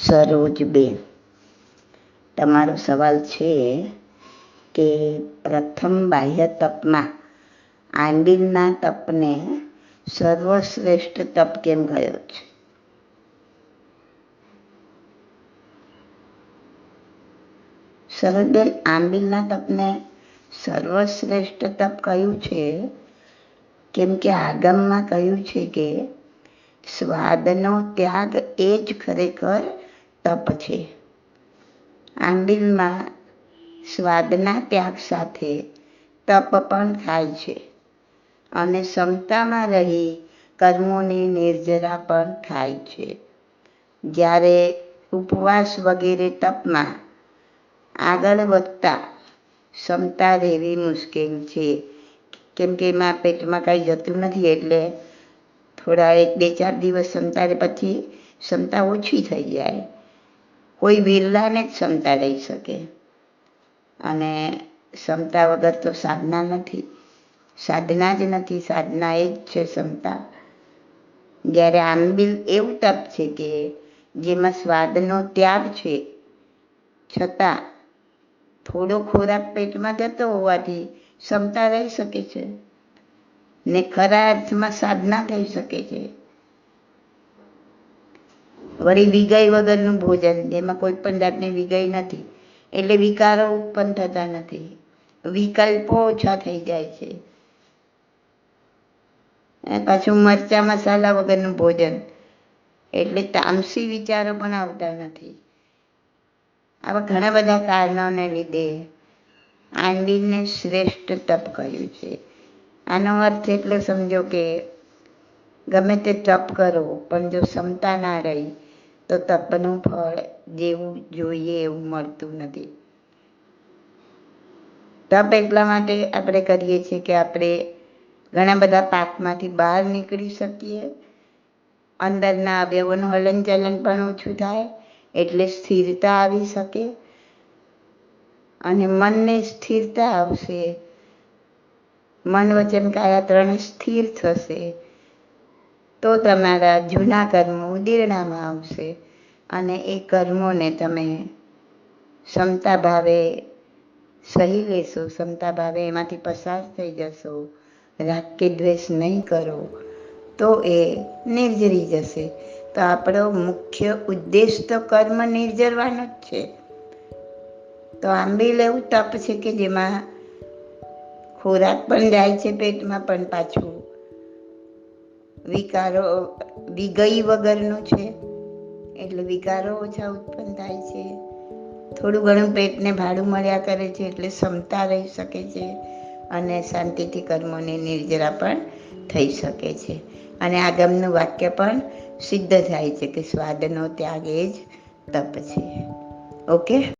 સરોજબેન તમારો સવાલ છે કે પ્રથમ બાહ્ય તપમાં આંબીલના તપને સર્વશ્રેષ્ઠ તપ કેમ ગયો છે? સરોજબેન આંબીલના તપને સર્વશ્રેષ્ઠ તપ કયું છે? કેમ કે આગમમાં કહ્યું છે કે સ્વાદનો ત્યાગ એ જ ખરેખર તપ છે આંબીલમાં સ્વાદના ત્યાગ સાથે તપ પણ થાય છે. અને ક્ષમતામાં રહી કર્મોની નિર્જરા પણ થાય છે. જ્યારે ઉપવાસ વગેરે તપમાં આગળ વધતા ક્ષમતા રહેવી મુશ્કેલ છે. કેમ કે એમાં પેટમાં કાંઈ જતું નથી એટલે થોડા એક બે ચાર દિવસ ક્ષમતા પછી ક્ષમતા ઓછી થઈ જાય. કોઈ વિરલાને જ ક્ષમતા રહી શકે. અને ક્ષમતા વગર તો સાધના નથી. સાધના જ નથી, સાધના એ જ છે ક્ષમતા જ્યારે આંબિલ એવું તપ છે કે જેમાં સ્વાદનો ત્યાગ છે, છતાં થોડો ખોરાક પેટમાં જતો હોવાથી ક્ષમતા રહી શકે છે ને ખરા અર્થમાં સાધના થઈ શકે છે. વળી વિગય વગરનું ભોજન, જેમાં કોઈ પણ જાતની વિગય નથી, એટલે વિકારો ઉત્પન્ન થતા નથી. વિકલ્પો ઓછા થઈ જાય છે. પાછું મરચા મસાલા વગરનું ભોજન, એટલે તામસી વિચારો પણ આવતા નથી. આવા ઘણા બધા કારણોને લીધે આંડીને શ્રેષ્ઠ તપ કર્યું છે. આનો અર્થ એટલો સમજો કે ગમે તે તપ કરો, પણ જો ક્ષમતા ના રહી તો તપનું ફળ જેવું જોઈએ એવું મળતું નથી. તપ એટલા માટે આપણે કરીએ છીએ કે આપણે ઘણા બધા પાકમાંથી બહાર નીકળી શકીએ. અંદરના અવયવોનું હલનચલન પણ ઓછું થાય, એટલે સ્થિરતા આવી શકે અને મનને સ્થિરતા આવશે. મન વચન કાયા ત્રણે સ્થિર થશે. તો તમારા જૂના કર્મો ઉદીરણામાં આવશે અને એ કર્મોને તમે ક્ષમતા ભાવે સહી લેશો, ક્ષમતા ભાવે એમાંથી પસાર થઈ જશો રાગ કે દ્વેષ નહીં કરો, તો એ નિર્જરી જશે. તો આપણો મુખ્ય ઉદ્દેશ તો કર્મ નિર્જરવાનો જ છે. તો આંબીલ એવું તપ છે કે જેમાં ખોરાક પણ જાય છે પેટમાં પણ પાછું વિકારો, વિગઈ વગરનું છે. એટલે વિકારો ઓછા ઉત્પન્ન થાય છે. થોડું ઘણું પેટને ભાડું મળ્યા કરે છે, એટલે ક્ષમતા રહી શકે છે અને શાંતિથી કર્મોની નિર્જરા પણ થઈ શકે છે. અને આગમનું વાક્ય પણ સિદ્ધ થાય છે કે સ્વાદનો ત્યાગ એ જ તપ છે. ઓકે?